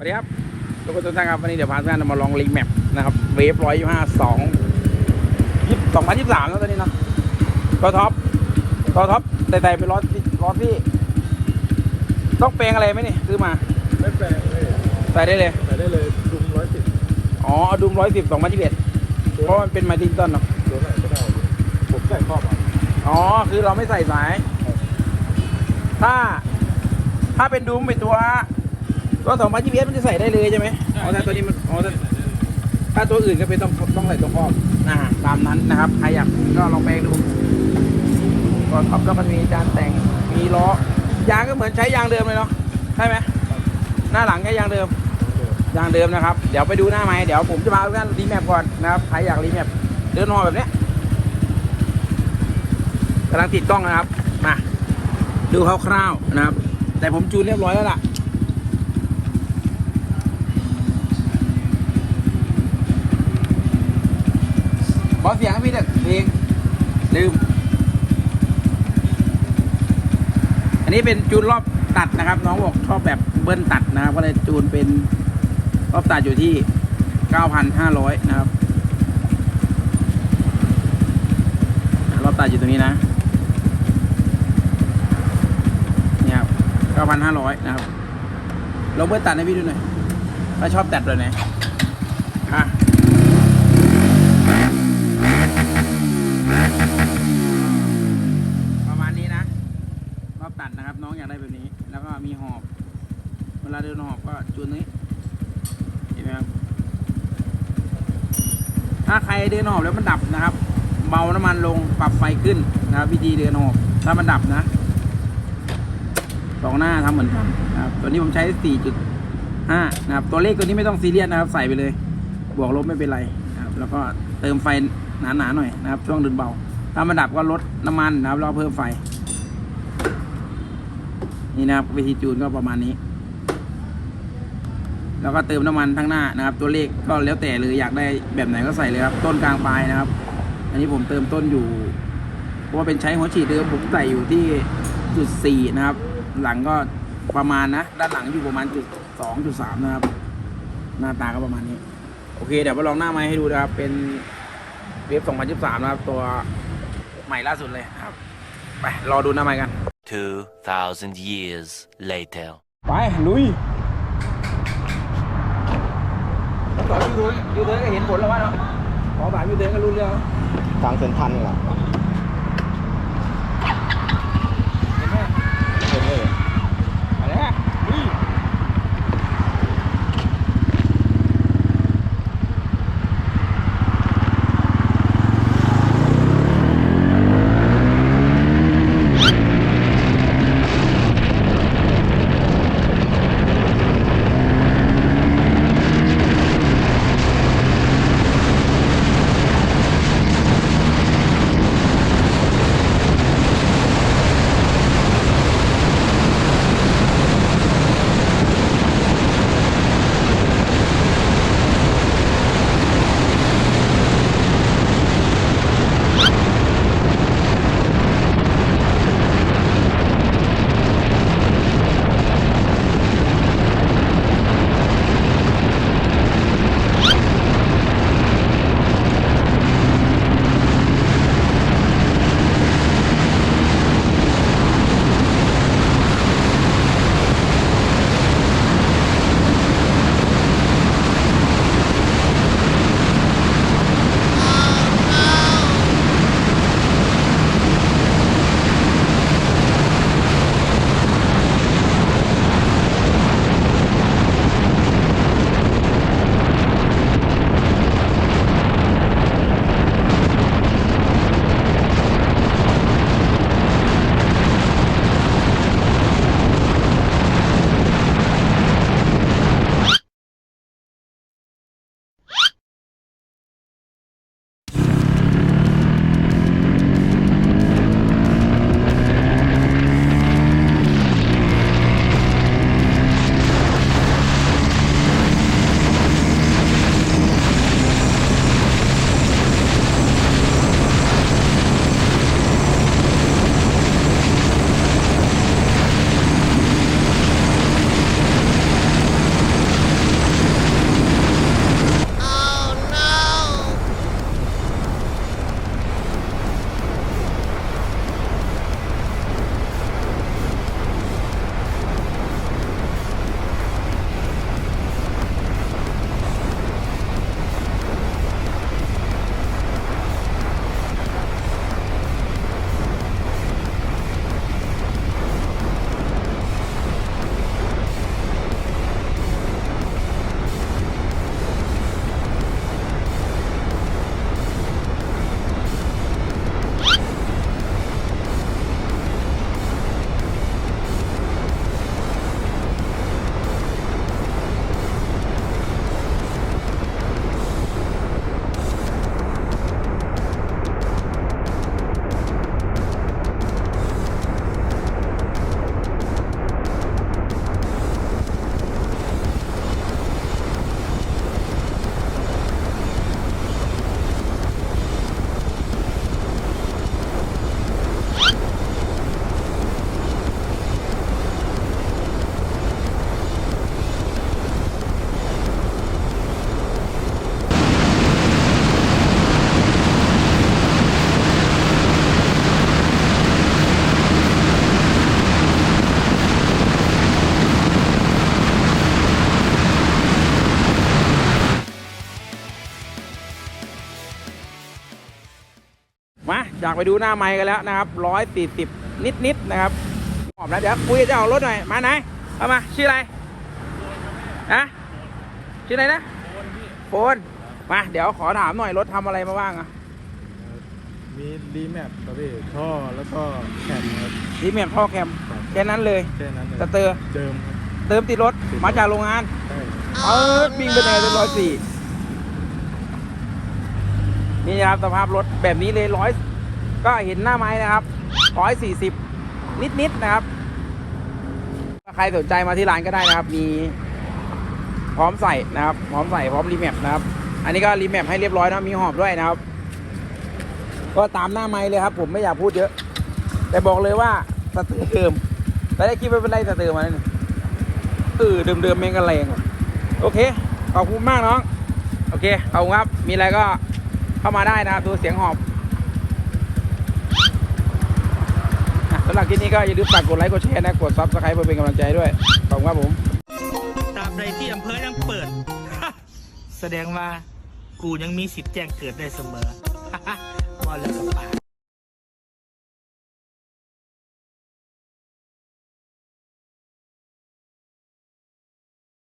สวัสดีครับทุกคนทุกท่านครับวันนี้เดี๋ยวพาทุกท่านมาลองรีแมปนะครับเวฟร้อยยี่ห้าสองยี่สองพันยี่สามแล้วตอนนี้เนาะตัวท็อปตัวท็อปแต่แต่เป็นรถรถที่ ต้องแปลงอะไรไหมนี่ซื้อมา ไม่แปลงเลยใส่ได้เลยใส่ได้เลยดุมร้อยสิบอ๋อเอาดุมร้อยสิบสองพันยี่สิบเอ็ดเพราะมันเป็นมาตินตันเนาะตัวไหนก็ได้ผมใส่ครอบอะอ๋อคือเราไม่ใส่สาย ถ้า ถ้าเป็นดุมเป็นตัว ตัวสองพันยี่สิบเอ็ดมันจะใส่ได้เลยใช่ไหมอ๋อแต่ตัวนี้มันอ๋อแต่ถ้าตัวอื่นก็เป็นต้องต้องใส่ตัวครอบอ่าตามนั้นนะครับใครอยากก็ลองไปดูก็ท็อปก็มันมีจานแต่งมีล้อยางก็เหมือนใช้ยางเดิมเลยเนาะใช่ไหมหน้าหลังแค่ยางเดิมยางเดิมนะครับ เดี๋ยวไปดูหน้าไม้เดี๋ยวผมจะพาทุกท่านรีแมปก่อนนะครับใครอยากรีแมปเดินหอแบบเนี้ยกำลังติดกล้องนะครับมาดูคร่าวๆนะครับ แต่ผมจูนเรียบร้อยแล้วล่ะ ข อเสียงพี่เด็กเพลงลืม อันนี้เป็นจูนรอบตัดนะครับ น้องบอกชอบแบบเบิ้ลตัดนะครับ ก็เลยจูนเป็นรอบตัดอยู่ที่9,500นะครับ รอบตัดอยู่ตรงนี้นะเนี่ยครับ9,500นะครับลองเบิ้ลตัดให้พี่ดูหน่อยถ้าชอบตัดเลยนะอะมาณนี้นะ รอบตัดนะครับ น้องอยากได้แบบนี้ แล้วก็มีหอบ เว ลาเดินหอบก็จูนนี้เห็นไหมครับถ้าใครเดินหอบแล้วมันดับนะครับ เบาน้ำมันลงปรับไฟขึ้นนะครับ วิธีเดินหอบถ้ามันดับนะสองหน้าทำเหมือนกันนะครับตัวนี้ผมใช้4.5นะครับ ตัวเลขตัวนี้ไม่ต้องซีเรียสนะครับ ใส่ไปเลย บวกลบไม่เป็นไรนะครับ แล้วก็เติมไฟหนาๆหน่อยนะครับ ช่วงเดินเบา ถ้ามันดับก็ลดน้ำมันนะครับแล้วเพิ่มไฟ นี่นะครับวิธีจูนก็ประมาณนี้ แล้วก็เติมน้ำมันทั้งหน้านะครับ ตัวเลขก็แล้วแต่เลยอยากได้แบบไหนก็ใส่เลยครับ ต้นกลางปลายนะครับ อันนี้ผมเติมต้นอยู่เพราะว่าเป็นใช้หัวฉีดเดิมผมใส่อยู่ที่จุดสี่นะครับ หลังก็ประมาณนะ ด้านหลังอยู่ประมาณจุดสองจุดสามนะครับ หน้าตาก็ประมาณนี้ โอเคเดี๋ยวมาลองหน้าไม้ให้ดูนะครับ เป็นเวฟ2023นะครับ ตัวใหม่ล่าสุดเลยนะครับไปรอดูหน้าไม้กัน2,000 years later. ไปลุย ต่อยูทูบยูทูบก็เห็นผลแล้วว่าเนาะขอสามยูทูบก็รู้เรื่องแล้วทางเซนทันนี่แหละ อยากไปดูหน้าไม้กันแล้วนะครับร้อยสี่สิบนิดๆนะครับหอมนะเดี๋ยวคุยกับเจ้าของรถหน่อย มาไหน เอามา ชื่ออะไรนะชื่ออะไรนะโฟนมา เดี๋ยวขอถามหน่อยรถทำอะไรมาบ้างอะมีรีแมปครับพี่ท่อแล้วก็แผ่นครับดีเมียมท่อแคมแค่นั้นเลยแค่นั้นเลยสเตอร์เดิมครับเติมติดรถมาจากโรงงาน ใช่เออวิ่งไปไหนเลยร้อยสี่นี่นะครับสภาพรถแบบนี้เลยร้อย ก็เห็นหน้าไม้นะครับร้อยสี่สิบนิดๆนะครับใครสนใจมาที่ร้านก็ได้นะครับ มีพร้อมใส่นะครับ พร้อมใส่พร้อมรีแมปนะครับ อันนี้ก็รีแมปให้เรียบร้อยนะมีหอบด้วยนะครับ ก็ตามหน้าไม้เลยครับ ผมไม่อยากพูดเยอะ แต่บอกเลยว่าสเตอร์เดิมแต่ได้คิดว่าเป็นไรสเตอร์มาเนี่ยเออเดิมๆแม่งก็แรงโอเคขอบคุณมากน้อง โอเคขอบคุณครับ มีอะไรก็เข้ามาได้นะครับดูเสียงหอบ อะสำหรับคลิปนี้ก็อย่าลืมฝากกดไลค์กดแชร์นะกดซับสไครป์เพื่อเป็นกำลังใจด้วยขอบคุณครับผมตราบใดที่อำเภอยังเปิด แสดงว่ากูยังมีสิทธิ์แจ้งเกิดได้เสมอบอลแล้วกับปาก